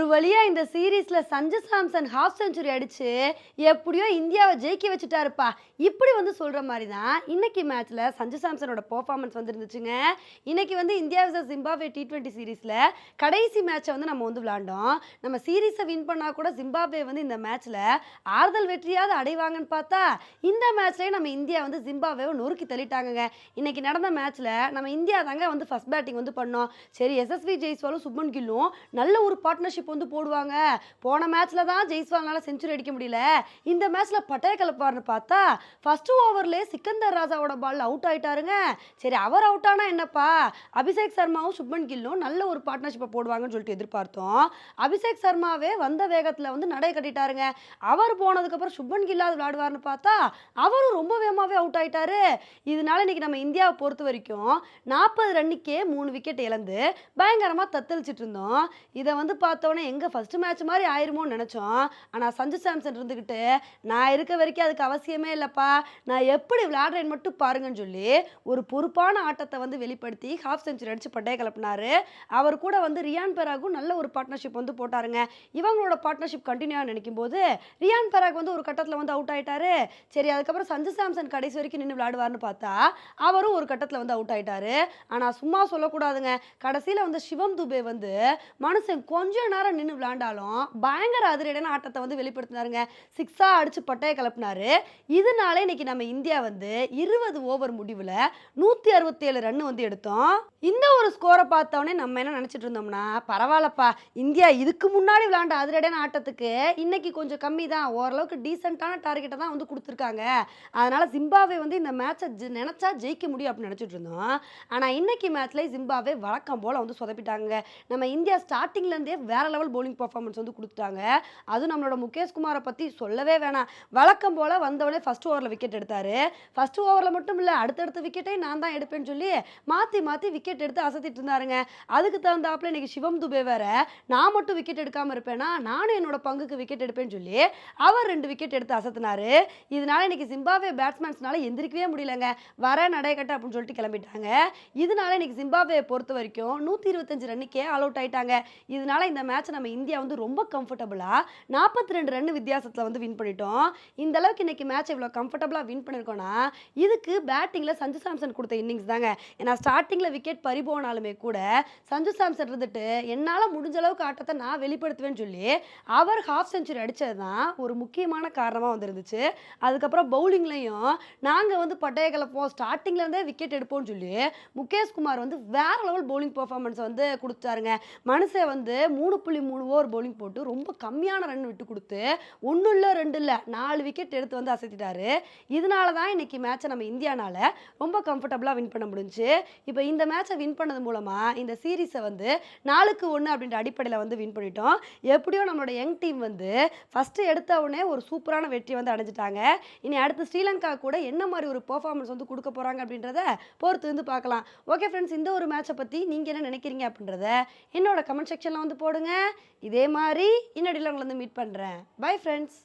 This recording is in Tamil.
ஒரு வழியாக இந்த சீரீஸில் சஞ்சு சாம்சன் ஹாஃப் செஞ்சுரி அடித்து எப்படியோ இந்தியாவை ஜெயிக்க வச்சுட்டாருப்பா. இப்படி வந்து சொல்கிற மாதிரி தான் இன்றைக்கி மேட்ச்சில் சஞ்சு சாம்சனோட பர்ஃபார்மன்ஸ் வந்துருந்துச்சுங்க. இன்றைக்கி வந்து India versus Zimbabwe T twenty சீரீஸில் கடைசி மேட்சை வந்து நம்ம வந்து விளாண்டோம். நம்ம சீரீஸை வின் பண்ணால் கூட ஜிம்பாப்வே வந்து இந்த மேட்ச்சில் ஆறுதல் வெற்றியாவது அடைவாங்கன்னு பார்த்தா இந்த மேட்ச்லேயே நம்ம இந்தியா வந்து ஜிம்பாப்வேவை நொறுக்கி தள்ளிட்டாங்கங்க. இன்றைக்கி நடந்த மேட்ச்சில் நம்ம இந்தியா தாங்க வந்து ஃபஸ்ட் பேட்டிங் வந்து பண்ணோம். சரி எஸ்எஸ்வி ஜெய்ஸ்வாலும் சுப்மன் கில்லும் நல்ல ஒரு பார்ட்னர்ஷிப் வந்து போடுவாங்க. போன மேட்ச்சில் தான் ஜெய்ஸ்வால்னால செஞ்சுரி அடிக்க முடியல. இந்த மேட்ச்சில் பட்டைய கலப்பார்னு பார்த்தா ஃபஸ்ட்டு ஓவர்லேயே சிக்கந்தர் ராஜாவோட பால் அவுட் ஆகிட்டாருங்க சரி அவர் அவுட் ஆனால் என்னப்பா? அபிஷேக் சர்மாவும் சுப்மன் கில்லும் நல்ல ஒரு பார்ட்னர்ஷிப்பை போடுவாங்கன்னு சொல்லிட்டு எதிர்பார்த்தோம். அபிஷேக் சர்மாவே வந்த வேகத்தில் வந்து நடை கட்டிட்டாருங்க. அவர் போனதுக்கப்புறம் சுப்மன் கில்லாது விளாடுவார்னு பார்த்தா அவரும் ரொம்ப வேகமாகவே அவுட் ஆகிட்டாரு இதனால இன்னைக்கு நம்ம இந்தியாவை பொறுத்த வரைக்கும் நாற்பது ரன்னுக்கே மூணு விக்கெட் இழந்து பயங்கரமாக தத்தளிச்சிட்டு இருந்தோம். இதை வந்து பார்த்தோன்னே எங்கே ஃபஸ்ட்டு மேட்ச் மாதிரி ஆயிருமோன்னு நினச்சோம். ஆனால் சஞ்சு சாம்சன் இருந்துக்கிட்டு நான் இருக்க வரைக்கும் அதுக்கு அவசியமே இல்லைப்பா. நான் எப்படி விளையாடுறேன்னு மட்டும் பாருங்கன்னு சொல்லி ஒரு பொறுப்பான ஆட்டத்தை வந்து வெளிப்படுத்தி ஹாஃப் செஞ்சுரி அடித்து பட்டைய கிளப்பினாரு அவர் கூட வந்து ரியான் பெராகும் நல்ல ஒரு பார்ட்னர்ஷிப் வந்து போட்டாருங்க. இவங்களோட பார்ட்னர்ஷிப் கண்டினியூ நினைக்கும் போது ரியான் பெராக் வந்து ஒரு கட்டத்தில் வந்து அவுட் ஆயிட்டாரு. சரி அதுக்கப்புறம் சஞ்சு சாம்சன் கடைசி வரைக்கும் நின்று விளையாடுவார்னு பார்த்தா அவரும் ஒரு கட்டத்தில் வந்து அவுட் ஆயிட்டாரு. ஆனால் சும்மா சொல்லக்கூடாதுங்க. கடைசியில் வந்து சிவம் துபே வந்து மனுஷன் கொஞ்ச நேரம் நின்று விளாண்டாலும் பயங்கர அதிரடியான ஆட்டத்தை வந்து வெளிப்படுத்தினாருங்க. சிக்ஸாக அடிச்சு பட்டையை கிளப்பினாரு இதனால இன்னைக்கு நம்ம இந்தியா வந்து இருபது ஓவர் முடிவில் நூற்றி அறுபத்தேழு ரன் வந்து எடுத்தோம். இந்த ஒரு ஸ்கோரை பார்த்தோன்னே நம்ம என்ன நினச்சிட்டு இருந்தோம்னா பரவாயில்லப்பா இந்தியா இதுக்கு முன்னாடி விளாண்ட அதிரடியான ஆட்டத்துக்கு இன்னைக்கு கொஞ்சம் கம்மி தான். ஓரளவுக்கு டீசெண்டான டார்கெட்டை தான் வந்து கொடுத்துருக்காங்க. அதனால் ஜிம்பாவே வந்து இந்த மேட்சை நினச்சா ஜெயிக்க முடியும் அப்படின்னு நினச்சிட்டு இருந்தோம். ஆனால் இன்னைக்கு மேட்ச்லேயே ஜிம்பாவே வழக்கம் போல் வந்து சொதப்பிட்டாங்க. நம்ம இந்தியா ஸ்டார்டிங்லேருந்தே வேற லெவல் போலிங் பர்ஃபார்மன்ஸ் வந்து கொடுத்துட்டாங்க. அது நம்மளோட முகேஷ் குமாரை பற்றி சொல்லவே வேணாம். வழக்கம் போல் வந்தவொடனே ஃபர்ஸ்ட் ஓவரில் விக்கெட் எடுத்தார். ஃபர்ஸ்ட் ஓவரில் மட்டும் இல்லை அடுத்தடுத்த விக்கெட்டை நான் தான் எடுப்பேன்னு சொல்லி மாற்றி மாற்றி விக்கெட் எடுத்து அசத்திட்டு இருந்தாருங்க. அதுக்கு தகுந்தாப்புல இன்றைக்கி சிவம் துபே வேற. நான் மட்டும் விக்கெட் எடுக்காமல் இருப்பேனா? நானும் என்னோட பங்குக்கு விக்கெட் எடுப்பேன்னு சொல்லி அவர் ரெண்டு விக்கெட் எடுத்து அசத்தினாரு. இதனால இன்னைக்கு சிம்பாவே பேட்ஸ்மேன்ஸ்னால எந்திரிக்கவே முடியலங்க. வர நடைக்கட்ட அப்படின்னு சொல்லிட்டு கிளம்பிட்டாங்க. இதனால இன்னைக்கு சிம்பாவே பொறுத்த வரைக்கும் நூற்றி இருபத்தஞ்சு ரன்னுக்கே ஆல் அவுட் ஆயிட்டாங்க. இதனால இந்த மேட்ச் மேட்ச்சை நம்ம இந்தியா வந்து ரொம்ப கம்ஃபர்டபுளாக நாற்பத்தி ரெண்டு ரன் வித்தியாசத்தில் வந்து வின் பண்ணிட்டோம். இந்த அளவுக்கு இன்றைக்கி மேட்ச் இவ்வளோ கம்ஃபர்டபுளாக வின் பண்ணியிருக்கோம்னா இதுக்கு பேட்டிங்கில் சஞ்சு சாம்சன் கொடுத்த இன்னிங்ஸ் தாங்க. ஏன்னா ஸ்டார்டிங்கில் விக்கெட் பறி போனாலுமே கூட சஞ்சு சாம்சன் இருந்துட்டு என்னால் முடிஞ்ச அளவுக்கு ஆட்டத்தை நான் வெளிப்படுத்துவேன்னு சொல்லி அவர் ஹாஃப் செஞ்சுரி அடித்தது தான் ஒரு முக்கியமான காரணமாக வந்துருந்துச்சு. அதுக்கப்புறம் பவுலிங்லையும் நாங்கள் வந்து பட்டைய கலப்போம் ஸ்டார்டிங்லேருந்தே விக்கெட் எடுப்போம்னு சொல்லி முகேஷ் குமார் வந்து வேற லெவல் பவுலிங் பர்ஃபார்மன்ஸ் வந்து கொடுத்தாருங்க மனுஷன் வந்து மூணு புள்ளி மூணு ஓவர் பவுலிங் போட்டு ரொம்ப கம்மியான ரன் விட்டு கொடுத்து ஒன்றும் இல்லை ரெண்டு இல்லை நாலு விக்கெட் எடுத்து வந்து அசத்திட்டாரு. இதனால தான் இன்னைக்கு மேட்சை நம்ம இந்தியானால ரொம்ப கம்ஃபர்டபுளாக வின் பண்ண முடிஞ்சுச்சு இப்போ இந்த மேட்சை வின் பண்ணது மூலமாக இந்த சீரீஸை வந்து நாலுக்கு ஒன்று அப்படின்ற அடிப்படையில் வந்து வின் பண்ணிட்டோம். எப்படியோ நம்மளோட யங் டீம் வந்து ஃபஸ்ட்டு எடுத்த உடனே ஒரு சூப்பரான வெற்றி வந்து அடைஞ்சிட்டாங்க. இனி அடுத்து ஸ்ரீலங்கா கூட என்ன மாதிரி ஒரு பெர்ஃபார்மன்ஸ் வந்து கொடுக்க போகிறாங்க அப்படின்றத பொறுத்து வந்து பார்க்கலாம். ஓகே ஃப்ரெண்ட்ஸ் இந்த ஒரு மேட்சை பற்றி நீங்கள் என்ன நினைக்கிறீங்க அப்படின்றத என்னோட கமெண்ட் செக்ஷனில் வந்து போடுங்க. இதே மாதிரி இன்னடியில் உங்களை வந்து மீட் பண்ணுறேன் பை ஃப்ரெண்ட்ஸ்